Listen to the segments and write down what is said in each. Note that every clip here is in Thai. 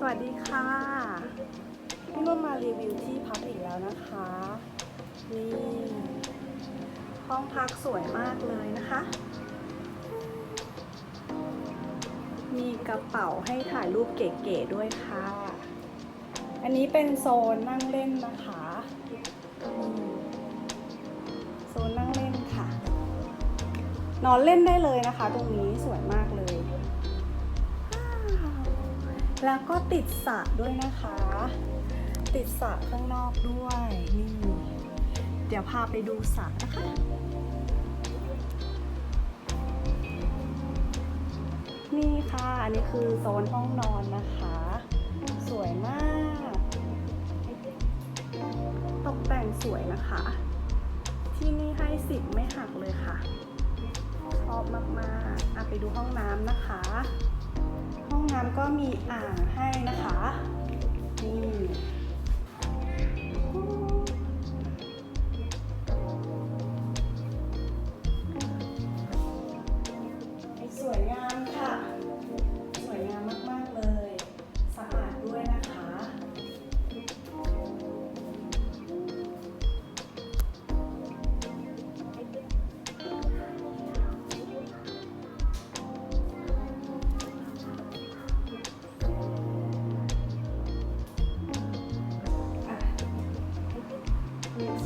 สวัสดีค่ะ พี่นุ่นมารีวิวที่พักอีกแล้วนะคะ นี่ ห้องพักสวยมากเลยนะคะ มีกระเป๋าให้ถ่ายรูปเก๋ๆด้วยค่ะ อันนี้เป็นโซนนั่งเล่นนะคะโซนนั่งเล่นค่ะ นอนเล่นได้เลยนะคะ ตรงนี้สวย แล้วก็ติดสระด้วยนะคะ ติดสระข้างนอกด้วยนี่เดี๋ยวพาไปดูสระนะคะนี่ค่ะ อันนี้คือโซนห้องนอนนะคะ สวยมาก ตกแต่งสวยนะคะ ที่นี่ให้สิบไม่หักเลยค่ะ ชอบมากๆอะไปดูห้องน้ำนะคะ ห้องน้ำก็มีอ่างให้นะคะ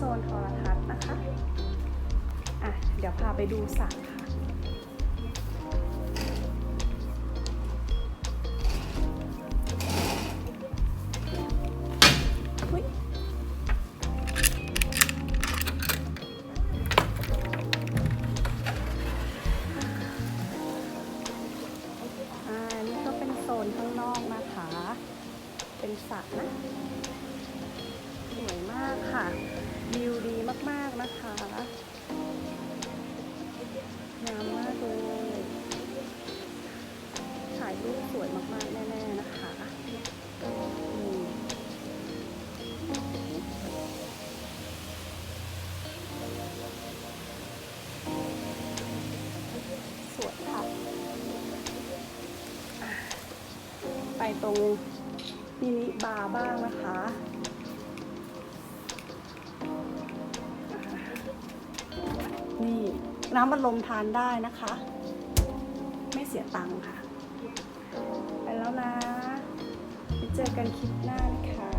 ซนโทรทัศน์นะคะ อะ เดี๋ยวพาไปดูสระค่ะอุ๊ยอ่า นี่ก็เป็นโซนข้างนอกนะคะ เป็นสระนะ สวยมากค่ะ วิวดีมาก ๆ นะคะงามมากเลยถ่ายรูปสวยมาก ๆ แน่ ๆ นะคะสวยค่ะอะไปตรงมินิบาร์บ้างนะคะ นี่น้ำบัดลมทานได้นะคะ ไม่เสียตังค์ค่ะ ไปแล้วนะไปเจอกันคลิปหน้านะคะ